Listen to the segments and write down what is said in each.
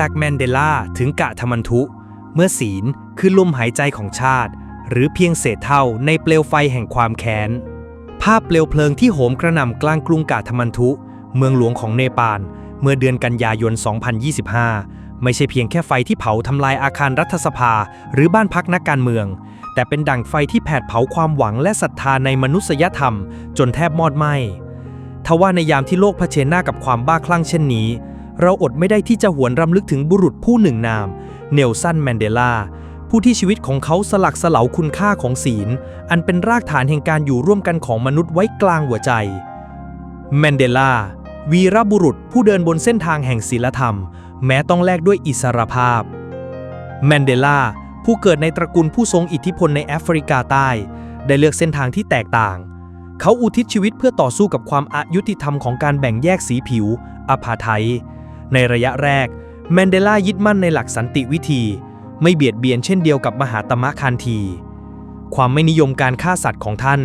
จากแมนเดลาถึงกะทมันทุ เมื่อศีลคือลมหายใจของชาติ หรือเพียงเศษเท่าในเปลวไฟแห่งความแค้น ภาพเปลวเพลิงที่โหมกระหน่ำกลางกรุงกาทมันทุ เมืองหลวงของเนปาล เมื่อเดือนกันยายน 2025 ไม่ใช่เพียงแค่ไฟที่เผาทำลายอาคารรัฐสภา หรือบ้านพักนักการเมือง แต่เป็นดั่งไฟที่แผดเผาความหวังและศรัทธาในมนุษยธรรม จนแทบมอดไหม้ทว่าในยามที่โลกเผชิญหน้ากับความบ้าคลั่งเช่นนี้ เราอดไม่ได้ที่จะหวนรำลึกถึงบุรุษผู้หนึ่งนาม เนลสันแมนเดลา ผู้ที่ชีวิตของเขาสลักสลาวคุณค่าของศีล อันเป็นรากฐานแห่งการอยู่ร่วมกันของมนุษย์ไว้กลางหัวใจ แมนเดลา วีรบุรุษผู้เดินบนเส้นทางแห่งศีลธรรม แม้ต้องแลกด้วยอิสรภาพ แมนเดลา ผู้เกิดในตระกูลผู้ทรงอิทธิพลในแอฟริกาใต้ ได้เลือกเส้นทางที่แตกต่างเขาอุทิศชีวิตเพื่อต่อสู้กับความอายุติธรรมของการแบ่งแยกสีผิวอพาไทย ในระยะแรก แมนเดลายึดมั่นในหลักสันติวิธี ไม่เบียดเบียนเช่นเดียวกับมหาตมะคานที ความไม่นิยมการฆ่าสัตว์ของท่าน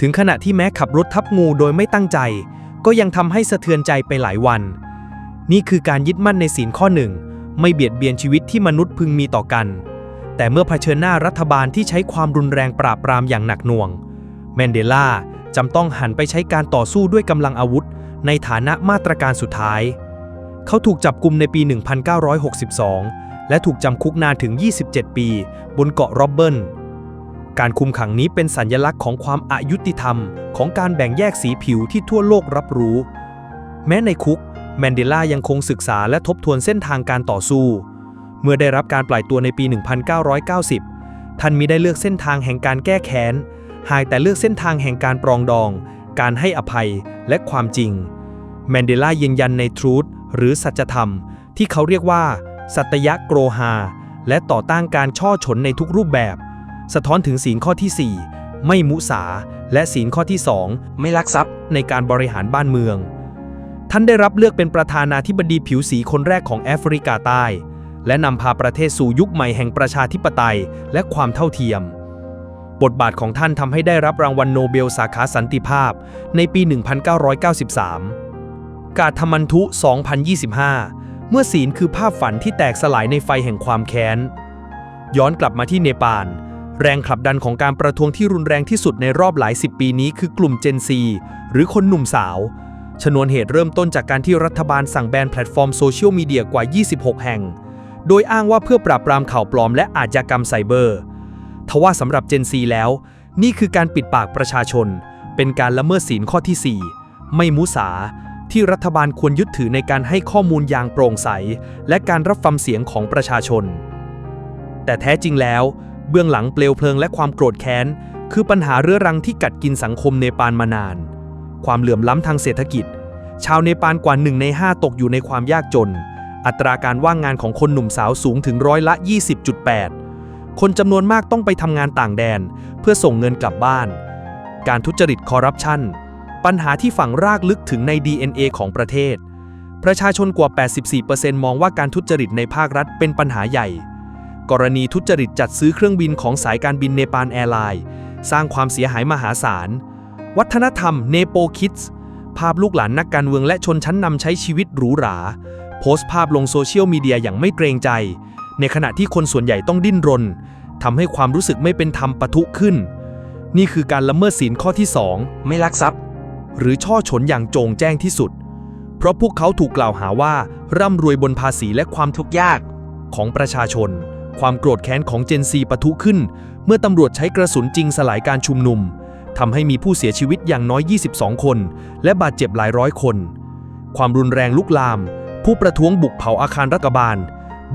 ถึงขณะที่แม้ขับรถทับงูโดยไม่ตั้งใจ ก็ยังทำให้สะเทือนใจไปหลายวัน นี่คือการยึดมั่นในศีลข้อหนึ่ง ไม่เบียดเบียนชีวิตที่มนุษย์พึงมีต่อกัน แต่เมื่อเผชิญหน้ารัฐบาลที่ใช้ความรุนแรงปราบปรามอย่างหนักหน่วง แมนเดลาจำต้องหันไปใช้การต่อสู้ด้วยกำลังอาวุธ ในฐานะมาตรการสุดท้าย เขาถูกจับกุมในปี 1962 และถูกจำคุกนานถึง 27 ปี บนเกาะโรบเบิลการคุมขังนี้เป็นสัญญลักษณ์ของความอายุติธรรม ของการแบ่งแยกสีผิวที่ทั่วโลกรับรู้ แม้ในคุก แมนเดลายังคงศึกษาและทบทวนเส้นทางการต่อสู้ เมื่อได้รับการปล่อยตัวในปี 1990 ท่านมิได้เลือกเส้นทางแห่งการแก้แค้น หากแต่เลือกเส้นทางแห่งการปรองดอง การให้อภัยและความจริง แมนเดลายืนยันในทรูธ หรือสัจธรรม ที่เขาเรียกว่า สัตยะโกรฮาและต่อต้านการช่อฉนในทุกรูปแบบ สะท้อนถึงศีลข้อที่ 4 ไม่มุสา และศีลข้อที่ 2 ไม่ลักทรัพย์ในการบริหารบ้านเมือง ท่านได้รับเลือกเป็นประธานาธิบดีผิวสีคนแรกของแอฟริกาใต้ และนำพาประเทศสู่ยุคใหม่แห่งประชาธิปไตยและความเท่าเทียมบทบาทของท่านทำให้ได้รับรางวัลโนเบลสาขาสันติภาพในปี 1993 กาธมันทุ 2025 เมื่อศีลคือภาพฝันที่แตกสลายในไฟแห่งความแค้น ย้อนกลับมาที่เนปาล แรงขับดันของการประท้วงที่รุนแรงที่สุดในรอบหลายสิบปีนี้คือกลุ่มเจนซี หรือคนหนุ่มสาว ชนวนเหตุเริ่มต้นจากการที่รัฐบาลสั่งแบนแพลตฟอร์มโซเชียลมีเดียกว่า 26 แห่ง โดยอ้างว่าเพื่อปราบปรามข่าวปลอมและอาชญากรรมไซเบอร์ ทว่าสำหรับเจนซีแล้ว นี่คือการปิดปากประชาชน เป็นการละเมิดศีลข้อที่ 4 ไม่มุสา ที่รัฐบาลควรยึดถือในการให้ข้อมูลอย่างโปร่งใส และการรับฟังเสียงของประชาชน แต่แท้จริงแล้ว เบื้องหลังเปลวเพลิงและความโกรธแค้น คือปัญหาเรื้อรังที่กัดกินสังคมเนปาลมานาน ความเหลื่อมล้ำทางเศรษฐกิจ ชาวเนปาลกว่าหนึ่งใน 5 ตกอยู่ในความยากจน อัตราการว่างงานของคนหนุ่มสาวสูงถึงร้อยละ 20.8 คนจำนวนมากต้องไปทำงานต่างแดน เพื่อส่งเงินกลับบ้าน การทุจริตคอร์รัปชัน ปัญหาที่ฝังรากลึกถึงใน DNA ของประเทศ ประชาชนกว่า 84%มองว่าการทุจริตในภาครัฐเป็นปัญหาใหญ่ กรณีทุจริตจัดซื้อเครื่องบินของสายการบินเนปาลแอร์ไลน์สร้างความเสียหายมหาศาล วัฒนธรรมเนโปคิดส์ภาพลูกหลานนักการเมืองและชนชั้นนำใช้ชีวิตหรูหรา โพสต์ภาพลงโซเชียลมีเดียอย่างไม่เกรงใจ ในขณะที่คนส่วนใหญ่ต้องดิ้นรนทำให้ความรู้สึกไม่เป็นธรรมปะทุขึ้น นี่คือการละเมิดศีลข้อที่ 2 ไม่ลักทรัพย์ หรือช่อฉนอย่างโจงแจ้งที่สุด เพราะพวกเขาถูกกล่าวหาว่าร่ำรวยบนภาษีและความทุกข์ยากของประชาชน ความโกรธแค้นของเจนซีปะทุขึ้น เมื่อตำรวจใช้กระสุนจริงสลายการชุมนุมทำให้มีผู้เสียชีวิตอย่างน้อย 22 คน และบาดเจ็บหลายร้อยคน ความรุนแรงลุกลาม ผู้ประท้วงบุกเผาอาคารรัฐบาล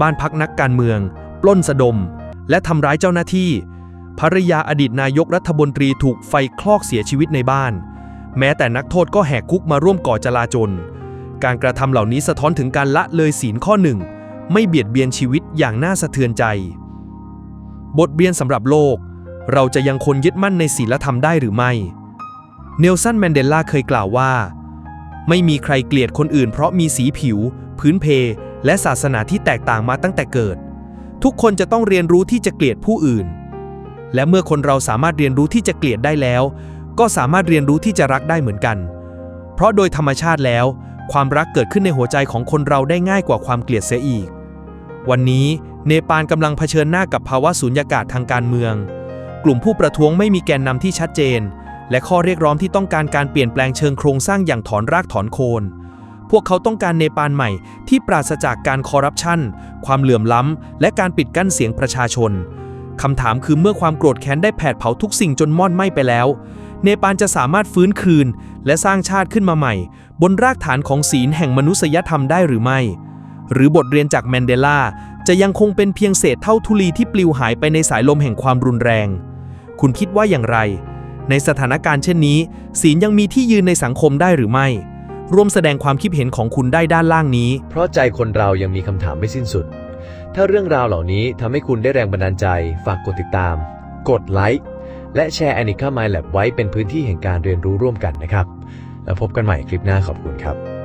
บ้านพักนักการเมือง ปล้นสะดม และทำร้ายเจ้าหน้าที่ภรรยาอดีตนายกรัฐมนตรีถูกไฟคลอกเสียชีวิตในบ้าน แม้แต่นักโทษก็แหกคุกมาร่วมก่อจลาจล การกระทำเหล่านี้สะท้อนถึงการละเลยศีลข้อหนึ่ง ไม่เบียดเบียนชีวิตอย่างน่าสะเทือนใจ บทเรียนสำหรับโลก เราจะยังคนยึดมั่นในศีลธรรมได้หรือไม่ เนลสันแมนเดลาเคยกล่าวว่า ไม่มีใครเกลียดคนอื่นเพราะมีสีผิว พื้นเพ และศาสนาที่แตกต่างมาตั้งแต่เกิด ทุกคนจะต้องเรียนรู้ที่จะเกลียดผู้อื่น และเมื่อคนเราสามารถเรียนรู้ที่จะเกลียดได้แล้ว ก็สามารถเรียนรู้ที่จะรักได้เหมือนกัน เพราะโดยธรรมชาติแล้ว ความรักเกิดขึ้นในหัวใจของคนเราได้ง่ายกว่าความเกลียดเสียอีก วันนี้เนปาลกำลังเผชิญหน้ากับภาวะสูญญากาศทางการเมือง กลุ่มผู้ประท้วงไม่มีแกนนำที่ชัดเจน และข้อเรียกร้องที่ต้องการการเปลี่ยนแปลงเชิงโครงสร้างอย่างถอนรากถอนโคน พวกเขาต้องการเนปาลใหม่ที่ปราศจากการคอร์รัปชันความเหลื่อมล้ำ และการปิดกั้นเสียงประชาชนคำถามคือเมื่อความโกรธแค้นได้แผดเผาทุกสิ่งจนมอดไหม้ไปแล้ว เนปาลจะสามารถฟื้นคืน และสร้างชาติขึ้นมาใหม่ บนรากฐานของศีลแห่งมนุษยธรรมได้หรือไม่ หรือบทเรียนจากแมนเดลาจะยังคงเป็นเพียงเศษเท่าทุลีที่ปลิวหายไปในสายลมแห่งความรุนแรง คุณคิดว่าอย่างไร ในสถานการณ์เช่นนี้ ศีลยังมีที่ยืนในสังคมได้หรือไม่ ร่วมแสดงความคิดเห็นของคุณได้ด้านล่างนี้ เพราะใจคนเรายังมีคำถามไม่สิ้นสุด ถ้าเรื่องราวเหล่านี้ทำให้คุณได้แรงบันดาลใจ ฝากกดติดตาม กดไลค์ และแชร์ Anika My Lab ไว้เป็นพื้นที่แห่งการเรียนรู้ร่วมกันนะครับ แล้วพบกันใหม่คลิปหน้าขอบคุณครับ